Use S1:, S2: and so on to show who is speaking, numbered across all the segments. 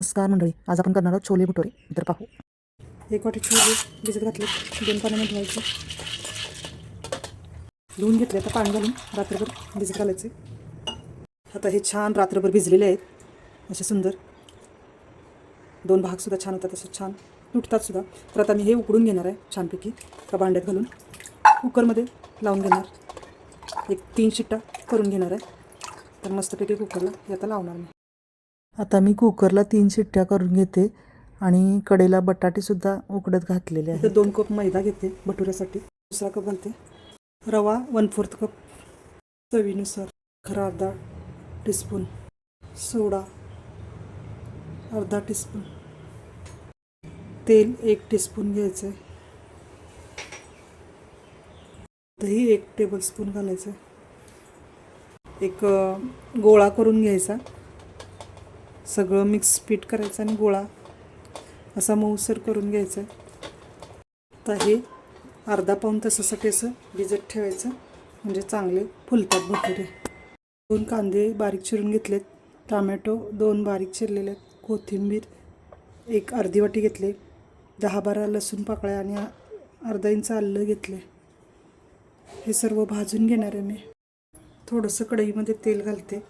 S1: नमस्कार मंडळी आज आपण करणार आहोत छोले भटुरे. तर पाहू. एक वाटी छोले भिजत घातले दोन पाण्यामध्ये धुवायचे. धुवून घेतले आता पाणी घालून रात्रभर भिजत घालायचे. आता हे छान रात्रभर भिजलेले आहेत असे सुंदर. दोन भागसुद्धा छान होतात असं छान तुटतात सुद्धा. तर आता मी हे उकडून घेणार आहे छानपैकी का भांड्यात घालून. कुकरमध्ये लावून घेणार. एक तीन शिट्टा करून घेणार आहे. तर मस्तपैकी कुकरला हे आता लावणार मी. आता मी कुकरला तीन शिट्ट्या करून घेते आणि कडेला बटाटेसुद्धा उकडत घातलेले आहे दोन कप मैदा घेते भटुऱ्यासाठी. दुसरा कप घालते. रवा वन फोर्थ कप चवीनुसार खरा अर्धा टीस्पून सोडा अर्धा टीस्पून तेल एक टीस्पून घ्यायचं आहे दही एक टेबलस्पून घालायचं आहे एक गोळा करून घ्यायचा. सगळं मिक्स पीठ करायचं आणि गोळा असा मऊसर करून घ्यायचा. तर हे अर्धा पाऊण तासासाठी असं भिजत ठेवायचं. म्हणजे चांगले फुलतात भरपूर दोन कांदे बारीक चिरून घेतलेत. टोमॅटो दोन बारीक चिरलेले आहेत. कोथिंबीर एक अर्धी वाटी घेतले. दहा बारा लसूण पाकळ्या आणि अर्धा इंच आलं घेतले. हे सर्व भाजून घेणार आहे मी. थोडंसं कढईमध्ये तेल घालते.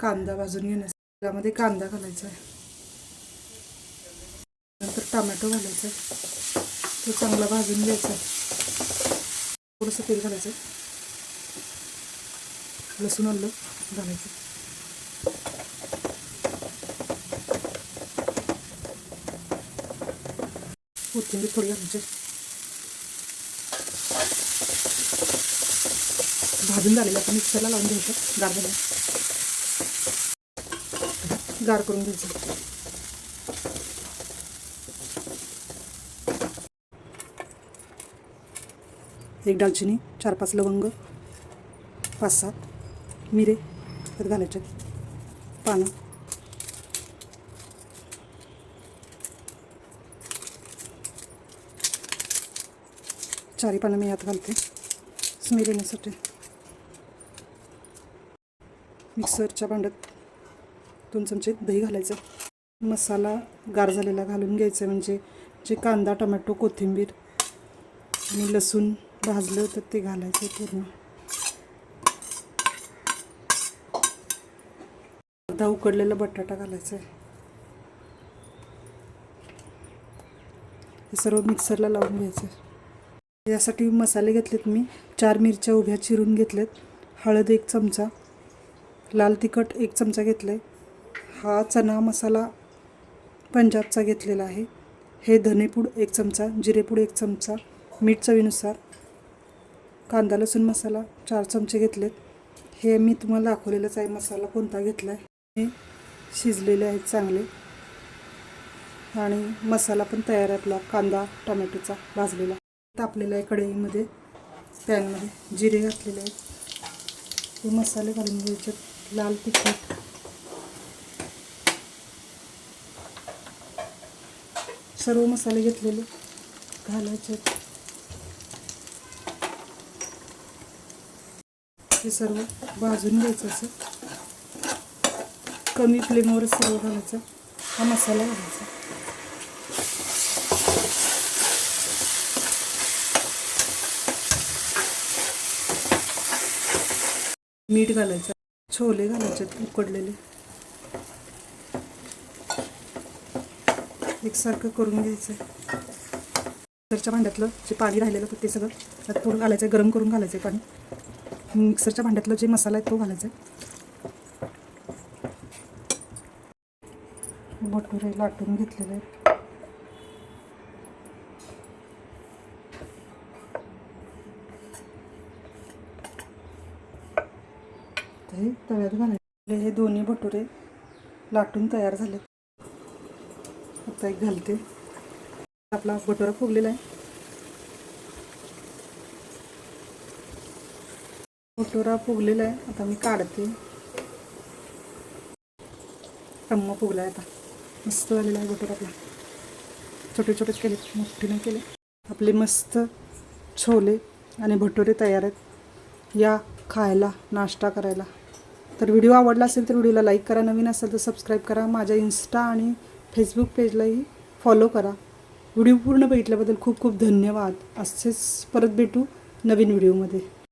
S1: कांदा भाजून घेण्यासाठी. त्यामध्ये कांदा घालायचा आहे. नंतर टमॅटो घालायचा आहे. तो चांगला भाजून घ्यायचा आहे. थोडंसं तेल घालायचं आहे. लसूण आलं घालायचं कोथिंबीर थोडी घालायची भाजून झालेलं आपण मिक्सरला लावून घ्यायचं गार झालं गार करून घ्यायचं. एक दालचिनी चार पाच लवंग पाच सात मिरे त्यात घालायचे. पानं. चारी पानं मी यात घालते. स्मेल येण्यासाठी. मिक्सरच्या भांड्यात दोन चमचे दही घालायचं. मसाला गार झालेला घालून घ्यायचा म्हणजे जे कांदा टमॅटो कोथिंबीर आणि लसूण भाजलं तर ते घालायचं पूर्ण. अर्धा उकडलेला बटाटा घालायचा आहे. हे सर्व मिक्सरला लावून घ्यायचं यासाठी मसाले घेतलेत मी. चार मिरच्या उभ्या चिरून घेतल्यात. हळद एक चमचा लाल तिखट एक चमचा घेतला आहे हा चना मसाला पंजाबचा घेतलेला आहे. हे धनेपूड एक चमचा जिरेपूड एक चमचा मीठ चवीनुसार कांदा लसूण मसाला चार चमचे घेतलेत. हे मी तुम्हाला दाखवलेलंच आहे मसाला कोणता घेतला आहे हे शिजलेले आहेत चांगले. आणि मसाला पण तयार आहे आपला कांदा टोमॅटोचा भाजलेला. तापलेला आहे कढईमध्ये पॅनमध्ये जिरे घातलेले आहेत. हे मसाले घालून घ्यायचे लाल तिखट. सर्व मसाले घेतलेले घालायचे. हे सर्व भाजून घ्यायचं असं. कमी फ्लेमवर सर्व घालायचं. हा मसाला घालायचा. मीठ घालायचं. छोले घालायचे उकडलेले. एकसारखं करून घ्यायचं. मिक्सरच्या भांड्यातलं जे पाणी राहिलेलं होतं ते सगळं त्यात थोडं घालायचं गरम करून घालायचं पाणी. मिक्सरच्या भांड्यातलं जे मसाला आहे तो घालायचा भटुरे लाटून घेतलेले आहेत. हे तव्यात घालायचे. हे दोन्ही भटुरे लाटून तयार झाले आता एक घालते. आपला बटोरा फुगलेला आहे. बटोरा फुगलेला आहे. आता मी काढते. टम्मा फुगला आहे आता. मस्त झालेला आहे भटुरा आपला. छोटे छोटेच केले मोठे नाही केले. आपले मस्त छोले आणि भटुरे तयार आहेत. या खायला नाश्ता करायला. तर व्हिडिओ आवडला असेल तर व्हिडिओला लाईक करा. नवीन असेल तर सबस्क्राईब करा. माझ्या इन्स्टा आणि फेसबुक पेजलाही फॉलो करा. व्हिडिओ पूर्ण बघितल्याबद्दल खूप खूप धन्यवाद. असेच परत भेटू नवीन व्हिडिओमध्ये.